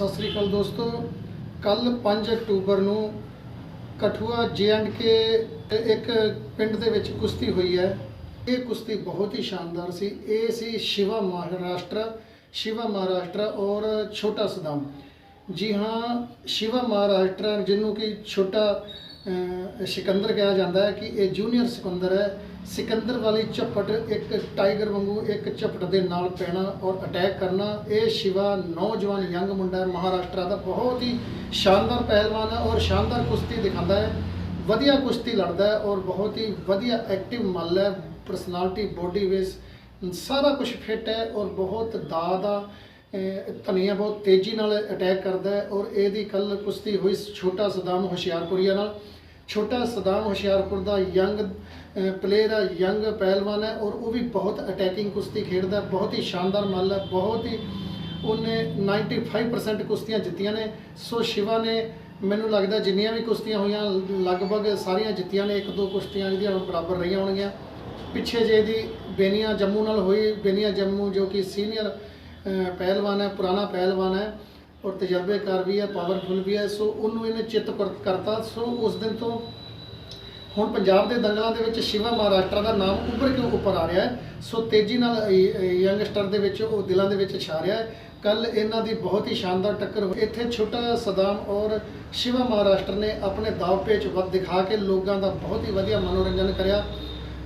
ਸਤਿ ਸ੍ਰੀ ਅਕਾਲ ਦੋਸਤੋ। ਕੱਲ 5 ਅਕਤੂਬਰ ਨੂੰ ਕਠੂਆ ਕੇ ਇੱਕ ਪਿੰਡ ਦੇ ਵਿੱਚ ਕੁਸ਼ਤੀ ਹੋਈ ਹੈ। ਇਹ ਕੁਸ਼ਤੀ ਬਹੁਤ ਹੀ ਸ਼ਾਨਦਾਰ ਸੀ। ਇਹ ਸੀ ਸ਼ਿਵਾ ਮਹਾਰਾਸ਼ਟਰ ਸ਼ਿਵਾ ਮਹਾਰਾਸ਼ਟਰ ਔਰ ਛੋਟਾ ਸਦਾਮ। ਜੀ ਹਾਂ, ਸ਼ਿਵਾ ਮਹਾਰਾਸ਼ਟਰ ਜਿਹਨੂੰ ਕਿ ਛੋਟਾ ਸਿਕੰਦਰ ਕਿਹਾ ਜਾਂਦਾ ਹੈ ਕਿ ਇਹ ਜੂਨੀਅਰ ਸਿਕੰਦਰ ਹੈ। ਸਿਕੰਦਰ ਵਾਲੀ ਝਪਟ ਇੱਕ ਟਾਈਗਰ ਵਾਂਗੂ ਇੱਕ ਝਪਟ ਦੇ ਨਾਲ ਪੈਣਾ ਔਰ ਅਟੈਕ ਕਰਨਾ, ਇਹ ਸ਼ਿਵਾ ਨੌਜਵਾਨ ਯੰਗ ਮੁੰਡਾ ਹੈ। ਮਹਾਰਾਸ਼ਟਰ ਦਾ ਬਹੁਤ ਹੀ ਸ਼ਾਨਦਾਰ ਪਹਿਲਵਾਨ ਹੈ ਔਰ ਸ਼ਾਨਦਾਰ ਕੁਸ਼ਤੀ ਦਿਖਾਉਂਦਾ ਹੈ। ਵਧੀਆ ਕੁਸ਼ਤੀ ਲੜਦਾ ਹੈ ਔਰ ਬਹੁਤ ਹੀ ਵਧੀਆ ਐਕਟਿਵ ਮੱਲ ਹੈ। ਪਰਸਨੈਲਿਟੀ ਬੋਡੀ ਵੇਸ ਸਾਰਾ ਕੁਝ ਫਿੱਟ ਹੈ ਔਰ ਬਹੁਤ ਦਾ ਦਾ ਧਨੀਆ ਬਹੁਤ ਤੇਜ਼ੀ ਨਾਲ ਅਟੈਕ ਕਰਦਾ ਹੈ ਔਰ ਇਹਦੀ ਕੱਲ ਕੁਸ਼ਤੀ ਹੋਈ ਛੋਟਾ ਸਦਾਮ ਹੁਸ਼ਿਆਰਪੁਰੀਆ ਨਾਲ। ਛੋਟਾ ਸਦਾਮ ਹੁਸ਼ਿਆਰਪੁਰ ਦਾ ਯੰਗ ਪਲੇਅਰ ਹੈ ਯੰਗ ਪਹਿਲਵਾਨ ਹੈ ਔਰ ਉਹ ਵੀ ਬਹੁਤ ਅਟੈਕਿੰਗ ਕੁਸ਼ਤੀ ਖੇਡਦਾ ਬਹੁਤ ਹੀ ਸ਼ਾਨਦਾਰ ਮੱਲ ਹੈ, ਬਹੁਤ ਹੀ ਉਹਨੇ 95% ਕੁਸ਼ਤੀਆਂ ਜਿੱਤੀਆਂ ਨੇ। ਸੋ ਸ਼ਿਵਾ ਨੇ ਮੈਨੂੰ ਲੱਗਦਾ ਜਿੰਨੀਆਂ ਵੀ ਕੁਸ਼ਤੀਆਂ ਹੋਈਆਂ, ਲਗਭਗ ਸਾਰੀਆਂ ਜਿੱਤੀਆਂ ਨੇ, ਇੱਕ ਦੋ ਕੁਸ਼ਤੀਆਂ ਜਿਹੜੀਆਂ ਬਰਾਬਰ ਰਹੀਆਂ ਹੋਣਗੀਆਂ। ਪਿੱਛੇ ਜੇ ਦੀ ਬੇਨੀਆ ਜੰਮੂ ਨਾਲ ਹੋਈ, ਬੇਨੀਆ ਜੰਮੂ ਜੋ ਕਿ ਸੀਨੀਅਰ ਪਹਿਲਵਾਨ ਹੈ, ਪੁਰਾਣਾ ਪਹਿਲਵਾਨ ਹੈ ਔਰ ਤਜਰਬੇਕਾਰ ਵੀ ਹੈ ਪਾਵਰਫੁਲ ਵੀ ਹੈ, ਸੋ ਉਹਨੂੰ ਇਹਨੇ ਚਿੱਤ ਕਰ- ਕਰਤਾ। ਸੋ ਉਸ ਦਿਨ ਤੋਂ ਹੁਣ ਪੰਜਾਬ ਦੇ ਦੰਗਲਾਂ ਦੇ ਵਿੱਚ ਸ਼ਿਵਾ ਮਹਾਰਾਸ਼ਟਰ ਦਾ ਨਾਮ ਉੱਭਰ ਕੇ ਉੱਪਰ ਆ ਰਿਹਾ ਹੈ। ਸੋ ਤੇਜ਼ੀ ਨਾਲ ਯੰਗਸਟਰ ਦੇ ਵਿੱਚ, ਉਹ ਦਿਲਾਂ ਦੇ ਵਿੱਚ ਛਾ ਰਿਹਾ ਹੈ। ਕੱਲ ਇਹਨਾਂ ਦੀ ਬਹੁਤ ਹੀ ਸ਼ਾਨਦਾਰ ਟੱਕਰ ਹੋਈ। ਇੱਥੇ ਛੋਟਾ ਸਦਾਮ ਔਰ ਸ਼ਿਵਾ ਮਹਾਰਾਸ਼ਟਰ ਨੇ ਆਪਣੇ ਦਾਅ ਪੇਚ ਵੱਧ ਦਿਖਾ ਕੇ ਲੋਕਾਂ ਦਾ ਬਹੁਤ ਹੀ ਵਧੀਆ ਮਨੋਰੰਜਨ ਕਰਿਆ।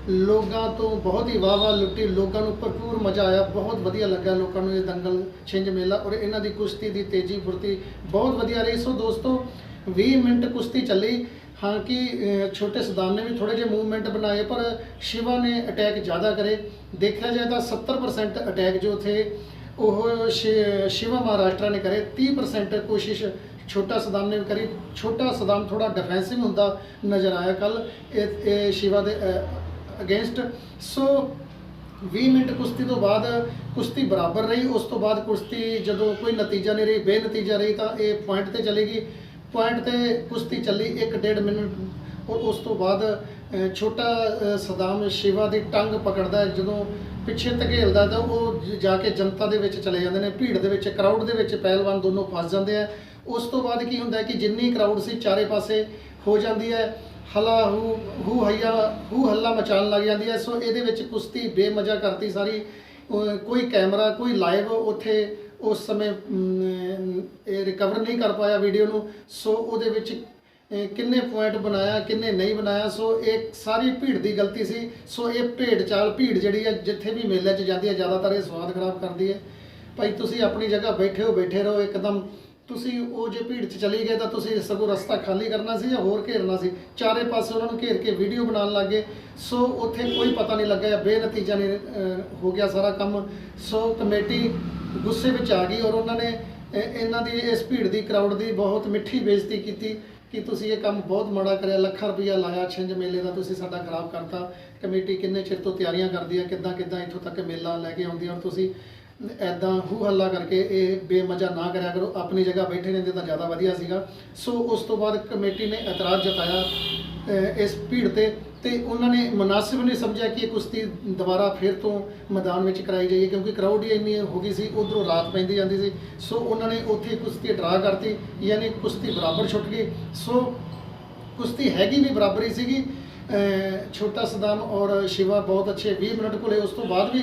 ਲੋਕਾਂ ਤੋਂ ਬਹੁਤ ਹੀ ਵਾਹ ਵਾਹ ਲੁੱਟੀ, ਲੋਕਾਂ ਨੂੰ ਭਰਪੂਰ ਮਜ਼ਾ ਆਇਆ, ਬਹੁਤ ਵਧੀਆ ਲੱਗਾ ਲੋਕਾਂ ਨੂੰ ਇਹ ਦੰਗਲ, ਛਿੰਝ ਮੇਲਾ ਔਰ ਇਹਨਾਂ ਦੀ ਕੁਸ਼ਤੀ ਦੀ ਤੇਜ਼ੀ, ਫੁਰਤੀ ਬਹੁਤ ਵਧੀਆ ਰਹੀ। ਸੋ ਦੋਸਤੋ 20 ਮਿੰਟ ਕੁਸ਼ਤੀ ਚੱਲੀ। ਹਾਂ ਕਿ ਛੋਟੇ ਸਦਾਮ ਨੇ ਵੀ ਥੋੜੇ ਜਿਹੇ ਮੂਵਮੈਂਟ ਬਣਾਏ, ਪਰ ਸ਼ਿਵਾ ਨੇ ਅਟੈਕ ਜ਼ਿਆਦਾ ਕਰੇ। ਦੇਖਿਆ ਜਾਏ ਤਾਂ 70% ਅਟੈਕ ਜੋ ਥੇ, ਉਹ ਸ਼ਿ- ਸ਼ਿਵਾ ਮਹਾਰਾਸ਼ਟਰ ਨੇ ਕਰੇ। 30% ਕੋਸ਼ਿਸ਼ ਛੋਟਾ ਸਦਾਮ ਨੇ ਵੀ ਕਰੀ। ਛੋਟਾ ਸਦਾਮ ਥੋੜਾ ਡਿਫੈਂਸਿਵ ਹੁੰਦਾ ਨਜ਼ਰ ਆਇਆ ਕੱਲ ਇਹ ਇਹ ਸ਼ਿਵਾ ਦੇ ਅਗੇਂਸਟ ਸੋ 20 ਮਿੰਟ ਕੁਸ਼ਤੀ ਤੋਂ ਬਾਅਦ ਕੁਸ਼ਤੀ ਬਰਾਬਰ ਰਹੀ, ਉਸ ਤੋਂ ਬਾਅਦ ਕੁਸ਼ਤੀ ਜਦੋਂ ਕੋਈ ਨਤੀਜਾ ਨਹੀਂ ਰਹੀ, ਬੇਨਤੀਜਾ ਰਹੀ, ਤਾਂ ਇਹ ਪੁਆਇੰਟ ਤੇ ਚਲੇਗੀ ਪੁਆਇੰਟ ਤੇ ਕੁਸ਼ਤੀ ਚੱਲੀ 1.5 ਮਿੰਟ ਔਰ ਉਸ ਤੋਂ ਬਾਅਦ ਛੋਟਾ ਸਦਾਮ ਸ਼ਿਵਾ ਦੀ ਟੰਗ ਪਕੜਦਾ ਜਦੋਂ ਪਿੱਛੇ ਧਕੇਲਦਾ ਤਾਂ ਉਹ ਜਾ ਕੇ ਜਨਤਾ ਦੇ ਵਿੱਚ ਚਲੇ ਜਾਂਦੇ ਨੇ, ਭੀੜ ਦੇ ਵਿੱਚ ਕਰਾਊਡ ਦੇ ਵਿੱਚ ਪਹਿਲਵਾਨ ਦੋਨੋਂ ਫਸ ਜਾਂਦੇ ਆ। ਉਸ ਤੋਂ ਬਾਅਦ ਕੀ ਹੁੰਦਾ ਕਿ ਜਿੰਨੀ ਕਰਾਊਡ ਸੀ, ਚਾਰੇ ਪਾਸੇ ਹੋ ਜਾਂਦੀ ਹੈ। ਹਲਾ ਹੂ ਹੂ ਹਈਆ, ਹੂ ਹੱਲਾ ਮਚਾਉਣ ਲੱਗ ਜਾਂਦੀ ਹੈ। ਸੋ ਇਹਦੇ ਵਿੱਚ ਕੁਸ਼ਤੀ ਬੇਮਜ਼ਾ ਕਰਤੀ ਸਾਰੀ। ਕੋਈ ਕੈਮਰਾ, ਕੋਈ ਲਾਈਵ ਉੱਥੇ ਉਸ ਸਮੇਂ ਇਹ ਰਿਕਵਰ ਨਹੀਂ ਕਰ ਪਾਇਆ ਵੀਡੀਓ ਨੂੰ। ਸੋ ਉਹਦੇ ਵਿੱਚ ਕਿੰਨੇ ਪੁਆਇੰਟ ਬਣਾਇਆ, ਕਿੰਨੇ ਨਹੀਂ ਬਣਾਇਆ। ਸੋ ਇਹ ਸਾਰੀ ਭੀੜ ਦੀ ਗਲਤੀ ਸੀ। ਸੋ ਇਹ ਭੇਡ ਚਾਲ, ਭੀੜ ਜਿਹੜੀ ਹੈ, ਜਿੱਥੇ ਵੀ ਮੇਲੇ 'ਚ ਜਾਂਦੀ ਹੈ, ਜ਼ਿਆਦਾਤਰ ਇਹ ਸਵਾਦ ਖਰਾਬ ਕਰਦੀ ਹੈ। ਭਾਈ, ਤੁਸੀਂ ਆਪਣੀ ਜਗ੍ਹਾ ਬੈਠੇ ਹੋ, ਬੈਠੇ ਰਹੋ। ਇੱਕਦਮ ਤੁਸੀਂ ਉਹ ਜੇ ਭੀੜ 'ਚ ਚਲੀ ਗਏ ਤਾਂ ਤੁਸੀਂ ਸਗੋਂ ਰਸਤਾ ਖਾਲੀ ਕਰਨਾ ਸੀ ਜਾਂ ਹੋਰ ਘੇਰਨਾ ਸੀ? ਚਾਰੇ ਪਾਸੇ ਉਹਨਾਂ ਨੂੰ ਘੇਰ ਕੇ ਵੀਡੀਓ ਬਣਾਉਣ ਲੱਗੇ ਸੋ ਉੱਥੇ ਕੋਈ ਪਤਾ ਨਹੀਂ ਲੱਗਿਆ, ਬੇਨਤੀਜਾ ਨਹੀਂ ਹੋ ਗਿਆ ਸਾਰਾ ਕੰਮ। ਸੋ ਕਮੇਟੀ ਗੁੱਸੇ ਵਿੱਚ ਆ ਗਈ ਔਰ ਉਹਨਾਂ ਨੇ ਇਹਨਾਂ ਦੀ ਇਸ ਭੀੜ ਦੀ ਕਰਾਊਡ ਦੀ ਬਹੁਤ ਮਿੱਠੀ ਬੇਇੱਜ਼ਤੀ ਕੀਤੀ ਕਿ ਤੁਸੀਂ ਇਹ ਕੰਮ ਬਹੁਤ ਮਾੜਾ ਕਰਿਆ, ਲੱਖਾਂ ਰੁਪਈਆ ਲਾਇਆ, ਛਿੰਝ ਮੇਲੇ ਦਾ ਤੁਸੀਂ ਸਾਡਾ ਖਰਾਬ ਕਰਤਾ। ਕਮੇਟੀ ਕਿੰਨੇ ਚਿਰ ਤੋਂ ਤਿਆਰੀਆਂ ਕਰਦੀ ਹੈ ਕਿੱਦਾਂ ਕਿੱਦਾਂ ਇੱਥੋਂ ਤੱਕ ਮੇਲਾ ਲੈ ਕੇ ਆਉਂਦੀ ਔਰ ਤੁਸੀਂ ਐਦਾਂ ਹੂ ਹੱਲਾ ਕਰਕੇ ਇਹ ਬੇਮਜ਼ਾ ਨਾ ਕਰਿਆ ਕਰੋ, ਆਪਣੀ ਜਗ੍ਹਾ ਬੈਠੇ ਰਹਿੰਦੇ ਤਾਂ ਜ਼ਿਆਦਾ ਵਧੀਆ ਸੀਗਾ। ਸੋ ਉਸ ਤੋਂ ਬਾਅਦ ਕਮੇਟੀ ਨੇ ਇਤਰਾਜ਼ ਜਤਾਇਆ ਇਸ ਭੀੜ ਤੇ ਤੇ ਉਹਨਾਂ ਨੇ ਮੁਨਾਸਿਬ ਨਹੀਂ ਸਮਝਿਆ ਕਿ ਇਹ ਕੁਸ਼ਤੀ ਦੁਬਾਰਾ ਫਿਰ ਤੋਂ ਮੈਦਾਨ ਵਿੱਚ ਕਰਾਈ ਜਾਈਏ, ਕਿਉਂਕਿ ਕਰਾਊਡ ਹੀ ਇੰਨੀ ਹੋ ਗਈ ਸੀ, ਉਧਰੋਂ ਰਾਤ ਪੈਂਦੀ ਜਾਂਦੀ ਸੀ। ਸੋ ਉਹਨਾਂ ਨੇ ਉੱਥੇ ਕੁਸ਼ਤੀ ਡਰਾ ਕਰਤੀ, ਯਾਨੀ ਕੁਸ਼ਤੀ ਬਰਾਬਰ ਛੁੱਟ ਗਈ। ਸੋ ਕੁਸ਼ਤੀ ਹੈਗੀ ਵੀ ਬਰਾਬਰੀ ਸੀਗੀ। ਛੋਟਾ ਸਦਾਮ ਔਰ ਸ਼ਿਵਾ ਬਹੁਤ ਅੱਛੇ 20 ਮਿੰਟ ਕੋਲੇ, ਉਸ ਤੋਂ ਬਾਅਦ ਵੀ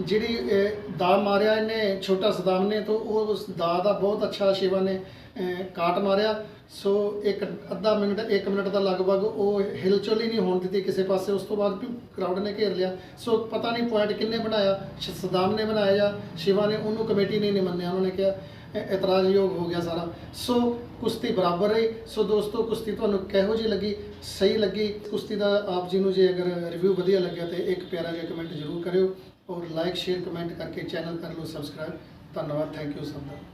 ਜਿਹੜੀ ਅਹ, ਦਾ ਮਾਰਿਆ ਇਹਨੇ ਛੋਟਾ ਸਦਾਮ ਨੇ ਤਾਂ ਉਹ ਉਸ ਦਾ ਦਾ ਬਹੁਤ ਅੱਛਾ ਸ਼ਿਵਾ ਨੇ ਅਹ, ਕਾਟ ਮਾਰਿਆ। ਸੋ ਇੱਕ ਅੱਧਾ ਮਿੰਟ 1 ਮਿੰਟ ਦਾ ਲਗਭਗ ਉਹ ਹਿਲਚੁਲ ਹੀ ਨਹੀਂ ਹੋਣ ਦਿੱਤੀ ਕਿਸੇ ਪਾਸੇ। ਉਸ ਤੋਂ ਬਾਅਦ ਵੀ ਕਰਾਊਡ ਨੇ ਘੇਰ ਲਿਆ। ਸੋ ਪਤਾ ਨਹੀਂ ਪੁਆਇੰਟ ਕਿੰਨੇ ਬਣਾਇਆ। ਸ਼- ਸਦਾਮ ਨੇ ਬਣਾਇਆ ਜਾਂ ਸ਼ਿਵਾ ਨੇ ਉਹਨੂੰ ਕਮੇਟੀ ਨੇ ਨਹੀਂ ਮੰਨਿਆ ਉਹਨਾਂ ਨੇ ਕਿਹਾ। ਇਤਰਾਜ਼ਯੋਗ ਹੋ ਗਿਆ ਸਾਰਾ। ਸੋ ਕੁਸ਼ਤੀ ਬਰਾਬਰ ਰਹੀ। ਸੋ ਦੋਸਤੋ, ਕੁਸ਼ਤੀ ਤੁਹਾਨੂੰ ਕਿਹੋ ਜਿਹੀ ਲੱਗੀ? ਸਹੀ ਲੱਗੀ? ਕੁਸ਼ਤੀ ਦਾ ਆਪ ਜੀ ਨੂੰ ਜੇ ਅਗਰ ਰਿਵਿਊ ਵਧੀਆ ਲੱਗਿਆ ਤੇ ਇੱਕ ਪਿਆਰਾ ਜਿਹਾ ਕਮੈਂਟ ਜ਼ਰੂਰ ਕਰਿਓ ਔਰ ਲਾਈਕ ਸ਼ੇਅਰ ਕਮੈਂਟ ਕਰਕੇ ਚੈਨਲ ਕਰ ਲਓ ਸਬਸਕ੍ਰਾਈਬ ਧੰਨਵਾਦ ਥੈਂਕ ਯੂ ਸਭ ਦਾ।